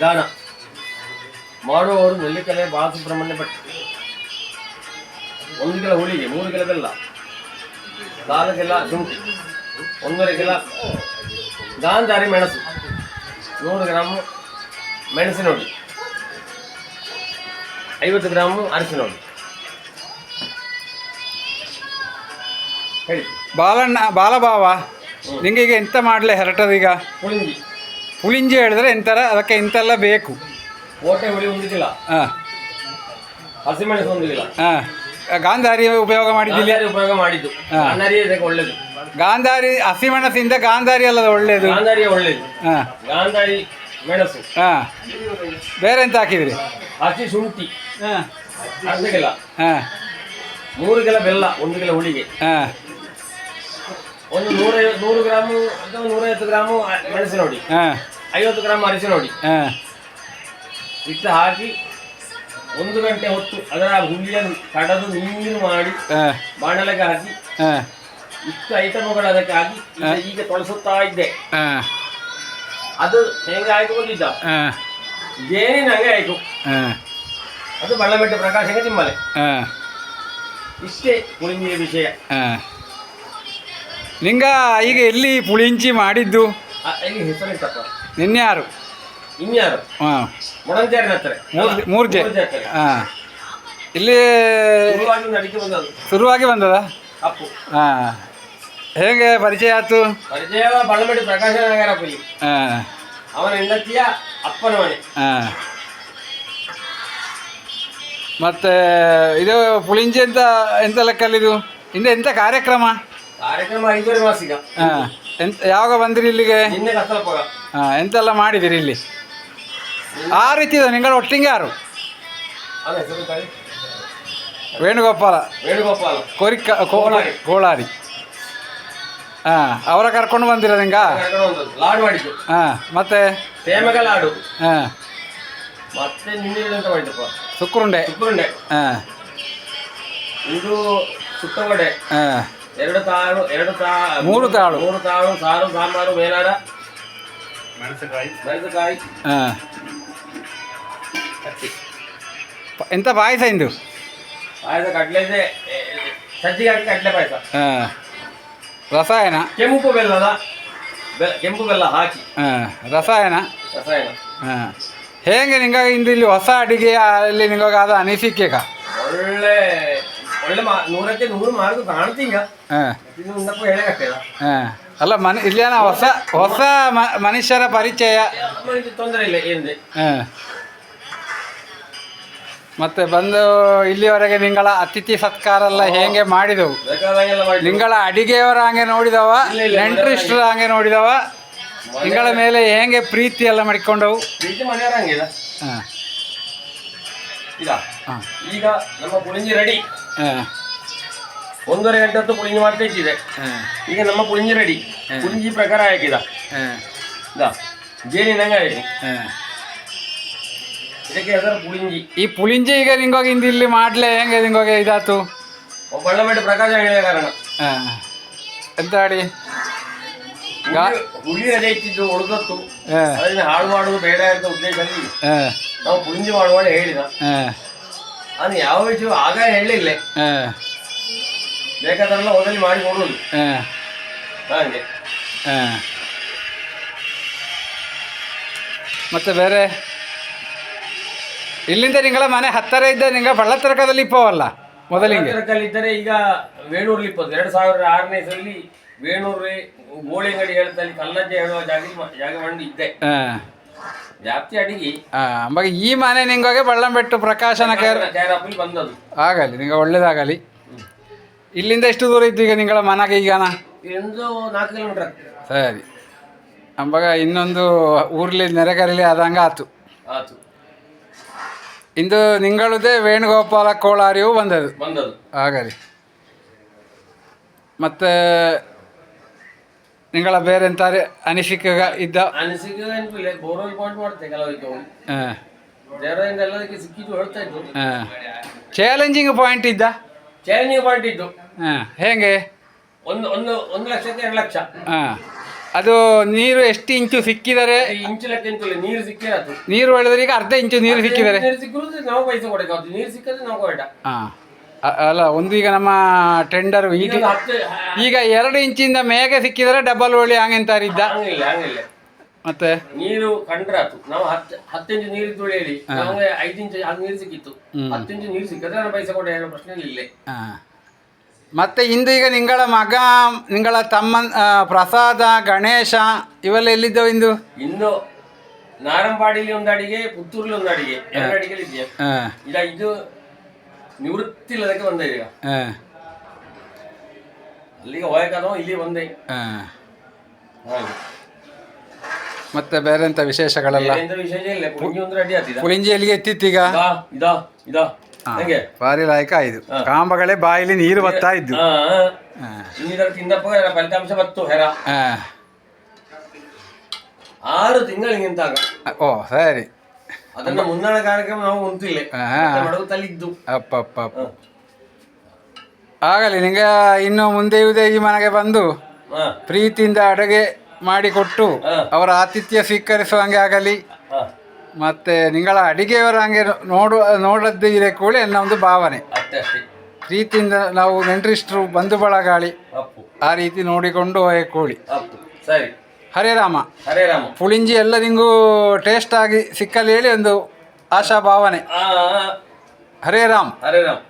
ಗಾನ ಮಾಡುವವರು ನೆಲ್ಲಿಕಲೆ ಬಾಲಸುಬ್ರಹ್ಮಣ್ಯ ಭಟ್. ಒಂದು ಕಿಲ ಹುಳಿಗೆ ಮೂರು ಕಿಲ ಬೆಲ್ಲ. ನಾಲ್ಕು ಕಿಲ ಶುಂಠಿ ಒಂದೂವರೆ ಕಿಲ ಗಾಂಧಾರಿ ಮೆಣಸು. ನೂರು ಗ್ರಾಮು ಮೆಣಸಿನ ಹುಡಿ ಐವತ್ತು ಗ್ರಾಮು ಅರಿಶಿನ ಹುಡಿ ಹೇಳಿ. ಬಾಲಣ್ಣ ಬಾಲಭಾವ ನಿಂಗೆ ಈಗ ಎಂತ ಮಾಡಲೆ ಹರಟದೀಗ? ಪುಳಿಂಜಿ ಪುಳಿಂಜಿ ಹೇಳಿದ್ರೆ ಎಂತರ ಅದಕ್ಕೆ ಇಂತೆಲ್ಲ ಬೇಕು. ಓಟೆ ಹುಳಿ ಕಿಲೋ ಹಾಂ. ಹಸಿಮೆಣಸು ಕಿಲೋ ಹಾಂ. ಗಾಂಧಾರಿ ಉಪಯೋಗ ಮಾಡಿದ್ದಿಲ್ಲ? ಗಾಂಧಾರಿ ಉಪಯೋಗ ಮಾಡಿದ್ದು. ಹಾ. ಗಾಂಧಾರಿ ಇದಕ್ಕೆ ಒಳ್ಳೇದು. ಗಾಂಧಾರಿ ಹಸಿಮೆಣಸಿಂದ ಗಾಂಧಾರಿ ಅಲ್ಲದ ಒಳ್ಳೇದು? ಗಾಂಧಾರಿಯ ಒಳ್ಳೇದು. ಹಾಂ. ಗಾಂಧಾರಿ ಮೆಣಸು. ಹಾಂ. ಬೇರೆ ಎಂತ ಹಾಕಿದ್ರಿ? ಹಸಿ ಶುಂಠಿ. ಹಾಂ. ಅರ್ಧ ಕಿಲ. ಹಾಂ. ಮೂರು ಕಿಲೋ ಬೆಲ್ಲ ಒಂದು ಕಿಲೋ ಹುಳಿಗೆ. ಹಾಂ. ಒಂದು ನೂರ ನೂರು ಗ್ರಾಮು ಅಥವಾ ನೂರೈವತ್ತು ಗ್ರಾಮು ಮೆಣಸಿನ ಹುಡಿ. ಹಾಂ. ಐವತ್ತು ಗ್ರಾಮ್ ಅರಿಶಿನ ಹುಡಿ. ಹಾಂ. ಇಷ್ಟು ಹಾಕಿ ಒಂದು ಗಂಟೆ ಹೊತ್ತು ಅದರ ಹುಳಿಯನ್ನು ಕಡದು ನೀರು ಮಾಡಿ ಹಾಂ. ಬಾಣಲೆಗೆ ಹಾಕಿ ಹಾಂ. ಇಷ್ಟು ಐಟಮ್ಗಳು ಅದಕ್ಕೆ ಹಾಕಿ ಈಗ ಈಗ ತೊಳಸುತ್ತಾ ಇದ್ದೆ. ಹಾಂ. ಅದು ಹೆಂಗೆ ಆಯ್ತು ಬಂದಿದ್ದ ಹಾಂ. ಜೇನಿನ ಹಂಗೆ ಆಯ್ತು. ಹಾಂ. ಅದು ಬಳ್ಳಮೆಟ್ಟು ಪ್ರಕಾಶಕ್ಕೆ ತಿಮ್ಮಲೆ. ಹಾಂ. ಇಷ್ಟೇ ಪುಳಿಂಜಿಯ ವಿಷಯ. ಹಾಂ. ನಿಂಗ ಈಗ ಎಲ್ಲಿ ಪುಳಿಂಚಿ ಮಾಡಿದ್ದು? ನಿನ್ಯಾರು ಇನ್ಯಾರು ಹಾಂ. ಮೂರು ಜೆ. ಹಾಂ ಇಲ್ಲಿ ಶುರುವಾಗಿ ಬಂದದ? ಅಪ್ಪು ಹಾಂ. ಹೇಗೆ ಪರಿಚಯ ಆಯ್ತು? ಪರಿಚಯ ಪ್ರಕಾಶ ಹಾಂ. ಅವನ ಹೆಂಡತಿಯ ಅಪ್ಪನ ಮನೆ. ಹಾಂ. ಮತ್ತು ಇದು ಪುಳಿಂಚಿ ಅಂತ ಎಂತ ಲೆಕ್ಕಲ್ಲಿದು? ಹಿಂದೆ ಎಂತ ಕಾರ್ಯಕ್ರಮ? ಕಾರ್ಯಕ್ರಮ ಐದೂವರೆ ಮಾಸಿಕ ಹಾಂ ಎಂತ ಯಾವಾಗ ಬಂದಿರಿ ಇಲ್ಲಿಗೆ? ನಿನ್ನೆ ಹಾಂ ಎಂತೆಲ್ಲ ಮಾಡಿದಿರಿ ಇಲ್ಲಿ? ಆ ರೀತಿ ಇದೆ ನಿಂಗಳ ಒಟ್ಟಿಗೆ ಯಾರು? ಅವನ ಹೆಸರು ತಾಯಿ. ವೇಣುಗೋಪಾಲ. ವೇಣುಗೋಪಾಲ. ಕೋರಿಕ ಕೋಳಾರಿ ಕೋಳಾರಿ ಹಾಂ ಅವರ ಕರ್ಕೊಂಡು ಬಂದಿರ ನಿಂಗ? ಕರ್ಕೊಂಡು ಬಂದದ್ದು. ಲಾಡು ಮಾಡಿದ್ದು. ಹಾ ಮತ್ತೆ? ತೇಮಗ ಲಾಡು. ಹಾಂ. ಮತ್ತೆ ನಿನ್ನೆ ಅಂತ ಮಾಡಿದ್ದಪ್ಪ? ಸುಕ್ರುಂಡೆ ಸುಕ್ಕುರುಂಡೆ. ಹಾಂ. ಇದು ಸುತ್ತವಡೆ ಹಾಂ. ಎರಡು ತಾಳು ಎರಡು ತಾ ಮೂರು ತಾಳು. ಮೂರು ತಾಳು ಸಾರು ಸಾಂಬಾರು ಬೇಲಾರ. ಮೆಣಸಕಾಯಿ ಮೆಣಸಕಾಯಿ ಹಾಂ. ಎಂತ ಪಾಯಸ ಇಂದು? ಪಾಯಸ ಕಡ್ಲೆ ಇದೆ. ಎ, ಎ, ಸಜ್ಜಿಗೆ ಹಾಕಿ ಕಡ್ಲೆ ಪಾಯಸ. ಹಾಂ. ರಸಾಯನ? ಕೆಂಪು ಬೆಲ್ಲದ ಬೆ- ಕೆಂಪು ಬೆಲ್ಲ ಹಾಕಿ. ಹಾಂ ರಸಾಯನ? ರಸಾಯನ. ಹಾಂ. ಹೇಗೆ ನಿಂಗ ಇಂದು ಇಲ್ಲಿ ಹೊಸ ಅಡಿಗೆ ಅಲ್ಲಿ ನಿಂಗಾಗ ಅದು ಅನಿಸಿಕೆಗ? ಒಳ್ಳೆ ಒಳ್ಳೆ ಮಾ ನೂರಕ್ಕೆ ನೂರು ಮಾರ್ಕ್ ಕಾಣ್ತೀಗ. ಹಾಂ. ಅಲ್ಲ ಮನ ಇಲ್ಲೇನ ಹೊಸ ಹೊಸ ಮ- ಮನುಷ್ಯರ ಪರಿಚಯ. ತೊಂದರೆ ಇಲ್ಲ ಹಾಂ. ಮತ್ತೆ ಬಂದು ಇಲ್ಲಿವರೆಗೆ ನಿಂಗಳ ಅತಿಥಿ ಸತ್ಕಾರ ಎಲ್ಲ ಹೇಗೆ ಮಾಡಿದವು? ಬೇಕಾದಂಗೆಲ್ಲ ಮಾಡಿ ನಿಂಗಳ ಅಡಿಗೆಯವರ ಹಂಗೆ ನೋಡಿದವ ಇಲ್ಲ, ಇಲ್ಲ, ನೆಂಟ್ರಿಸ್ಟ್ರ ಹಂಗೆ ನೋಡಿದವ ನಿಂಗಳ ಮೇಲೆ ಹೇಗೆ ಪ್ರೀತಿ ಎಲ್ಲ ಮಾಡಿಕೊಂಡವು? ಪ್ರೀತಿ ಮನೆಯವರ ಹಂಗಿಲ್ಲ ಹಾಂ. ಈಗ ಹಾಂ. ಈಗ ನಮ್ಮ ಪುಳಿಂಜಿ ರೆಡಿ ಒಂದೂವರೆ ಗಂಟೆ ಹೊತ್ತು ಪುಳಿಂಜಿ ಮಾಡ್ತಾ ಇದ್ದಿದೆ ಹಾಂ ಈಗ ನಮ್ಮ ಪುಳಿಂಜಿ ರೆಡಿ ಪುಳಿಂಜಿ ಪ್ರಕಾರ ಹಾಕಿದ. ಹಾಂ ಇದ ಜೇನಿನಂಗೆ ಆಯ್ತು ಹಾಂ ಇದಕ್ಕೆ ಹೆಸರು ಪುಳಿಂಜಿ ಈ ಪುಳಿಂಜಿ ಈಗ ನಿಂಗೋಗಿ ಇಂದು ಇಲ್ಲಿ ಮಾಡ್ಲೆ ಹೆಂಗೆ ನಿಂಗೋಗಿ ಇದಾತು? ಒಬ್ಬ ಬಳ್ಳಮೆಟ್ಟು ಪ್ರಕಾಶ ಹೇಳಿದ ಕಾರಣ. ಹಾಂ ಎಂತ ಅಡಿ ಗಾ- ಹುಳಿ- ಹುಳಿ ರಜೆ ಇಟ್ಟಿದ್ದು ಉಳಿದತ್ತು ಹಾಂ ಅದನ್ನ ಹಾಳು ಮಾಡುವುದು ಬೇಡ ಅಂತ ಉದ್ದೇಶದಲ್ಲಿ ಹಾಂ ನಾವು ಪುಳಿಂಜಿ ಮಾಡುವಾಗ ಹೇಳಿದ. ಹಾಂ ಅದು ಯಾವ ವಿಷಯ ಆಗ ಹೇಳಿಲ್ಲ ಹಾಂ. ಬೇಕಾದ್ರೆಲ್ಲ ಹೋದಲ್ಲಿ ಮಾಡಿ ಕೊಡೋದು ಹಾಂ. ಹಾಗೆ. ಹಾಂ. ಮತ್ತೆ ಬೇರೆ? ಇಲ್ಲಿಂದ ನಿಂಗಳ ಮನೆ ಹತ್ತರ ಇದ್ದ ನಿಂಗ ಬಳ್ಳತರಕದಲ್ಲಿ ಇಪ್ಪವಲ್ಲ ಮೊದಲಿಗೆ. ಇದ್ದರೆ ಈಗ ವೇಣೂರ್ಲಿ ಇಪ್ಪತ್ತು ಎರಡು ಸಾವಿರದ ಆರನೇ ಇಸರಲ್ಲಿ ವೇಣೂರು ಗೋಳಿಂಗಡಿ ಹೇಳ್ತಲ್ಲಿ ಕಲ್ಲಜ್ಜೆ ಹೇಳುವ ಜಾಗ ಜಾಗ ಮಂಡಿ ಇದ್ದೆ. ಹಾಂ. ಜಾಸ್ತಿ ಅಡಿಗೆ. ಅಂಬಾಗ ಈ ಮನೆ ನಿಂಗೋಗೆ ಬಳ್ಳಂಬೆಟ್ಟು ಪ್ರಕಾಶನ ಬಂದದ್ದು. ಆಗಲಿ ನಿಂಗೆ ಒಳ್ಳೇದಾಗಲಿ. ಇಲ್ಲಿಂದ ಎಷ್ಟು ದೂರ ಇತ್ತು ಈಗ ನಿಂಗಳ ಮನೆಗೆ ಈಗನ? ಎಂದು ನಾಲ್ಕು ಕಿಲೋಮೀಟರ್ ಸರಿ. ಅಂಬಾಗ ಇನ್ನೊಂದು ಊರ್ಲಿ ನೆರೆಗರಲಿ ಆದಂಗೆ ಆತು. ಆತು. ಇಂದು ನಿಂಗಳದೇ ವೇಣುಗೋಪಾಲ ಕೋಳಾರಿಯು ಬಂದದು ಬಂದದ್ದು. ಆಗಲಿ ಮತ್ತು ನಿಂಗಳ ಬೇರೆ ಅಂತಾರೆ ಅನಿಸಿಕೆ ಇದ್ದ ಅನಿಸಿಕೆ ಅನ್ಪಿಲ್ಲ ಬೋರ್ವೆಲ್ ಪಾಯಿಂಟ್ ಮಾಡ್ತೆ ಕೆಲವರಿಗೆ ದೇವರಿಂದ ಎಲ್ಲದಕ್ಕೆ ಸಿಕ್ಕಿದ್ದು ಹೇಳ್ತಾ ಇದ್ದು ಚಾಲೆಂಜಿಂಗ್ ಪಾಯಿಂಟ್ ಇದ್ದ? ಚಾಲೆಂಜಿಂಗ್ ಪಾಯಿಂಟ್ ಇದ್ದು. ಹಾಂ. ಹೇಗೆ? ಒಂದು ಒಂದು ಒಂದು ಲಕ್ಷಕ್ಕೆ ಎರಡು ಲಕ್ಷ. ಹಾಂ. ಅದು ನೀರು ಎಷ್ಟು ಇಂಚು ಸಿಕ್ಕಿದರೆ? ಈ ಇಂಚು ಲೆಕ್ಕ ಇಂಚು ನೀರು ಸಿಕ್ಕಿರತ್ತು ನೀರು ಈಗ ಅರ್ಧ ಇಂಚು ನೀರು ಸಿಕ್ಕಿದರೆ? ನೀರು ಸಿಕ್ಕಿರೋದು ನಾವು ಪೈಸೆ ಕೊಡಬೇಕಾಗ್ತದೆ ನೀರು ಸಿಕ್ಕಿದ್ರೆ ನಾವು ಕೊಡ ಹಾಂ. ಅಲ್ಲ ಒಂದು ಈಗ ನಮ್ಮ ಟೆಂಡರ್ ಈಗ ಎರಡು ಇಂಚಿಂದ ಮೇಗೆ ಸಿಕ್ಕಿದರೆ ಡಬಲ್ ಒಳ್ಳಿ ಹಂಗೆಂತಾರಿದ್ದ ಹಂಗಿಲ್ಲ ಹಂಗಿಲ್ಲ ಮತ್ತೆ? ನೀರು ಕಂಡ್ರಾತು ನಾವು ಹತ್ತು ಹತ್ತು ಇಂಚು ನೀರು ಹೇಳಿ. ನಮಗೆ ಐದು ಇಂಚು ಅದು ನೀರು ಸಿಕ್ಕಿತ್ತು. ಹತ್ತು ಇಂಚು ನೀರು ಸಿಕ್ಕಿದ್ರೆ ನಾನು ಪೈಸೆ ಕೊಡ ಹೇಳೋ ಪ್ರಶ್ನೆ ಇಲ್ಲ. ಮತ್ತೆ ಇಂದು ಈಗ ನಿಂಗಳ ಮಗ ನಿಂಗಳ ತಮ್ಮ ಆ, ಪ್ರಸಾದ ಗಣೇಶ ಇವೆಲ್ಲ ಎಲ್ಲಿದ್ದವು ಇಂದು? ಇಂದು ನಾರಂಪಾಡಿಲಿ ಒಂದು ಅಡಿಗೆ ಪುತ್ತೂರಲ್ಲಿ ಒಂದು ಅಡಿಗೆ. ಎರಡು ಅಡಿಗೆ ಇದೆಯಾ ಹಾಂ. ಈಗ ಇದು ನಿವೃತ್ತಿ ಇಲ್ಲದಕ್ಕೆ ಬಂದ ಈಗ. ಹಾಂ ಅಲ್ಲಿಗೆ ಹೋಗಕ್ಕೋ ಇಲ್ಲಿ ಬಂದೆ. ಹಾಂ ಹಾಗೆ. ಮತ್ತೆ ಬೇರೆ ಎಂತ ವಿಶೇಷಗಳೆಲ್ಲ? ಎಂತ ವಿಶೇಷ ಇಲ್ಲ ಪುಂಜಿ ಒಂದು ಅಡಿ ಆತಿದ ಪುಳಿಂಜಿ ಎಲ್ಲಿಗೆ ಎತ್ತಿತ್ತೀಗ ಇದಾ ಇದಾ ಇದಾ. ಹಾ. ಹೆಂಗೆ? ಭಾರಿ ಲಾಯಕ ಆಯ್ತು ಕಾಂಬಗಳೇ ಬಾಯಿಲಿ ನೀರು ಬರ್ತಾ ಇದ್ದು. ಹಾ ಹಾಂ ತಿಂದಪ್ಪ ತಿಂದಪ್ಪ ಫಲಿತಾಂಶ ಬತ್ತು ಹೆರ ಹಾಂ ಆರು ತಿಂಗಳಿಗಿಂತಾಗ ಓ ಸರಿ. ಅದನ್ನ ಕಾರ್ಯಕ್ರಮ ನಾವು ಅಪ್ಪ ಅಪ್ಪ ಅಪ್ಪ ಆಗಲಿ ನಿಂಗೆ ಇನ್ನು ಮುಂದೆ ಇದೆ ಈ ಮನೆಗೆ ಬಂದು ಪ್ರೀತಿಯಿಂದ ಅಡುಗೆ ಮಾಡಿಕೊಟ್ಟು. ಅವರ ಆತಿಥ್ಯ ಸ್ವೀಕರಿಸುವಂಗೆ ಆಗಲಿ. ಮತ್ತೆ ನಿಂಗಳ ಅಡಿಗೆಯವರ ಹಂಗೆ ನೋಡು ನೋಡದ್ದು ಇದೆ ಕೂಡ ಎನ್ನ ಒಂದು ಭಾವನೆ. ಪ್ರೀತಿಯಿಂದ ನಾವು ನೆಂಟರಿಷ್ಟರು ಬಂಧು ಬಳಗಾಳಿ ಆ ರೀತಿ ನೋಡಿಕೊಂಡು ಹೋಗಿ ಕೋಳಿ ಸರಿ. ಹರೇ ರಾಮ ಹರೇ ರಾಮ. ಪುಳಿಂಜಿ ಎಲ್ಲರಿಗೂ ಟೇಸ್ಟ್ ಆಗಿ ಸಿಕ್ಕಲಿ ಹೇಳಿ ಒಂದು ಆಶಾ ಭಾವನೆ ಹರೇ ರಾಮ್. ಹರೇ ರಾಮ್.